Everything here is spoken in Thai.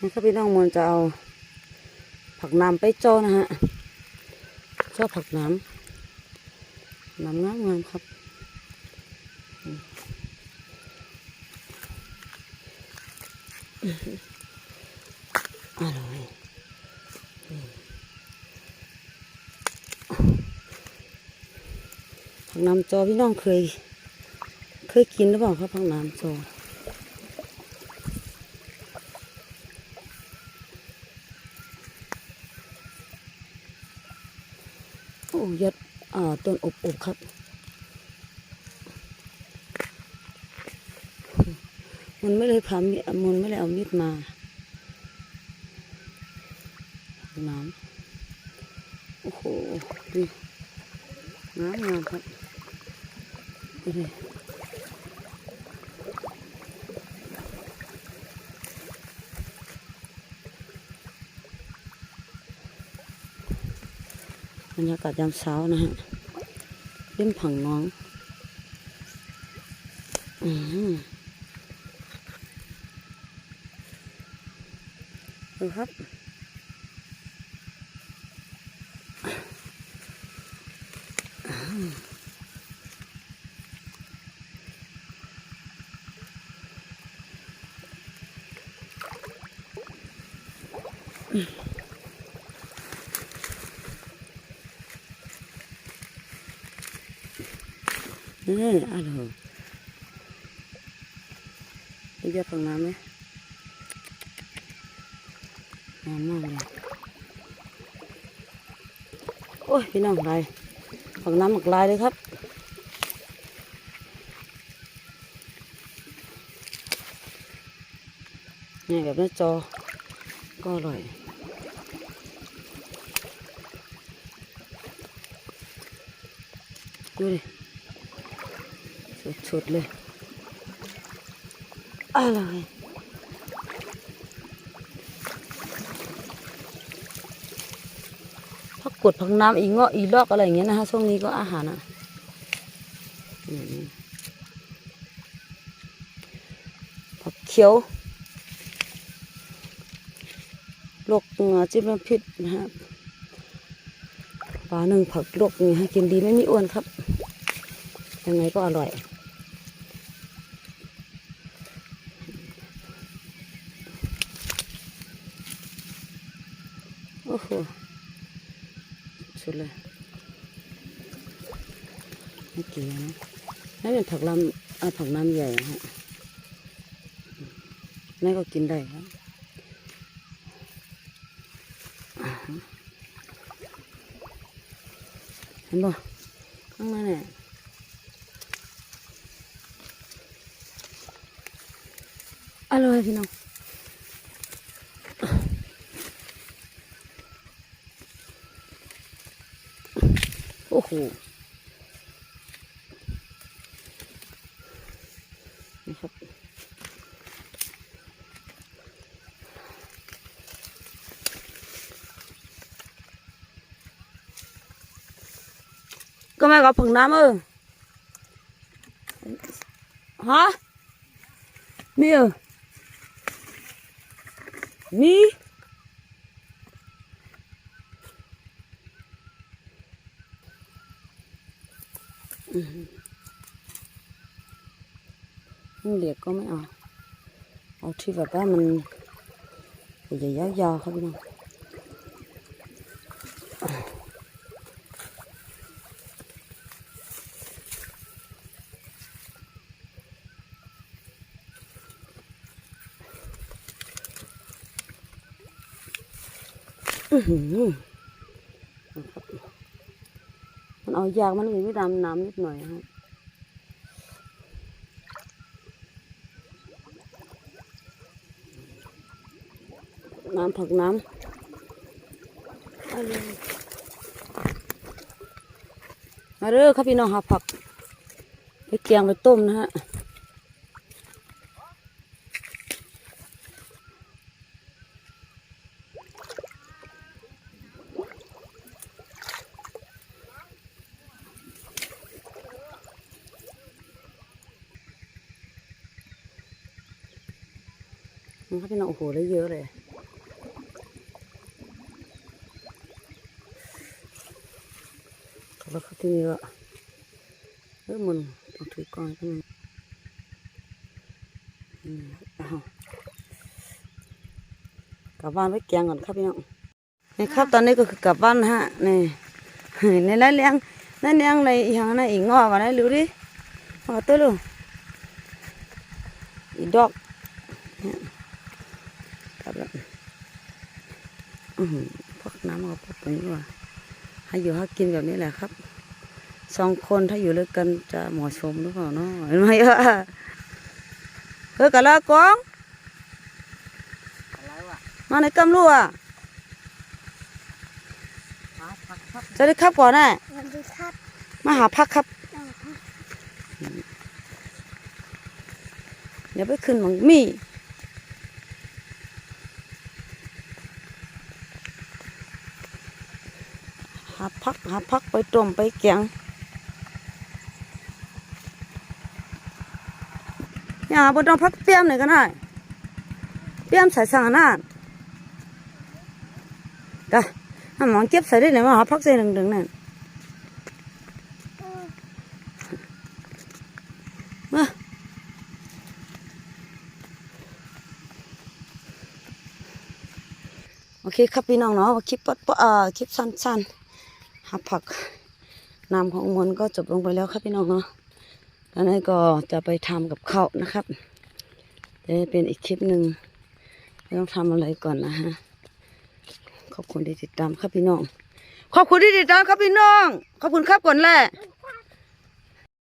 นี่ครับพี่น้องมนจะเอา ผักน้ำไปโจนะฮะจ้อผักน้ำน้ำงามงามๆครับอร่อยผักน้ำจอพี่น้องเคย เคยกินหรือเปล่าครับผักน้ำจอ ยัดต้นอบอบครับ มันไม่เลยพามีมันไม่เลยเอามีดมาน้ำโอ้โหดีน้ำงามครับดูดิ บรรยากาศยามเช้านะฮะเล่นผังน้อง อืมดูครับนี่อะไรเหรอไปเยอะฝั่งน้ำไหมน้ำมากเลยโอ้ยพี่น้องลายฝั่งน้ำหมักลายเลยครับเนี่ยแบบหน้จอ ก็อร่อยดูดิ สดๆเลยอร่อยผักกดผักน้ำอีเงาะอีลอกอะไรอย่างเงี้ยนะฮะช่วงนี้ก็อาหารอะอืมผักเขียวโรคเหงือจิ้มน้ำพริษนะฮะปลาหนึ่งผักลวกนี่ให้กินดีไม่มีอ้วนครับยังไงก็อร่อย หสุดเลยไม่เกี่ยนะนั่นเป็นผักลำอ่าผักน้ำใหญ่ฮะแม่ก็กินได้ครับเห็นบ่ข้างในเนี่ยอร่อยพี่น้อง โอ้โหนี่ครับก็ไม่กับผงน้ำเออฮะมีเออมี อืมมันเหลียกก็ไม่เอาเอาที่แบบว่า มันใหญ่ๆยาวๆครับพี่น้องมันเอายากมันเลยไม่ดำน้ำนิดหน่อยฮะน้ำผักน้ำมาเริ่มาเด้อครับพี่น้องหาผัก ไปเกียงไปต้มนะฮะ มันก็เป็นโอ้โหได้เยอะเลย แล้วเขาที่นี่ก็เออมันถือกองก็มันอืมอ้าวกลับบ้านไว้แกงก่อนครับพี่น้องนี่ครับตอนนี้ก็คือกลับบ้านฮะนี่นี่นั่นเลี้ยงนั่นเลี้ยงอะไรอย่างนั้อีกงอกอนไรรู้ดิงอตัวลูกอีดอกเนี่ย กลับแล้วอือหือพักน้ำเอาพักไปดีกว่าให้อยู่ให้กินแบบนี้แหละครับสองคนถ้าอยู่ด้วยกันจะเหมาะสมหรือเปล่าเนาะเห็นไหมเออเฮ้ยกันละกองมาในกำลัวสวัสดีครับก่อนน่ะสวัสดีครับมาหาพักครับน้องครับ เดี๋ยวไปขึ้นหมังมี่ หาพักหาพักไปต้มไปแกงอย่าบนต้องพักเปียมหน่อยก็ได้เปียมใส่สังขนาดกะหมองเก็บใส่ได้ไหนมาหาพักใส่ดึงๆนั่นเออมาโอเคครับพี่น้องเนาะคลิปปดปะคลิปสั้นๆ หาผักน้ำของมนก็จบลงไปแล้วครับพี่น้องเนาะตอนนี้ก็จะไปทำกับข้าวนะครับจะเป็นอีกคลิปหนึ่งไม่ต้องทำอะไรก่อนนะฮะ ขอบคุณที่ติดตามครับพี่น้อง ขอบคุณที่ติดตามครับพี่น้อง ขอบคุณครับก่อนแหละ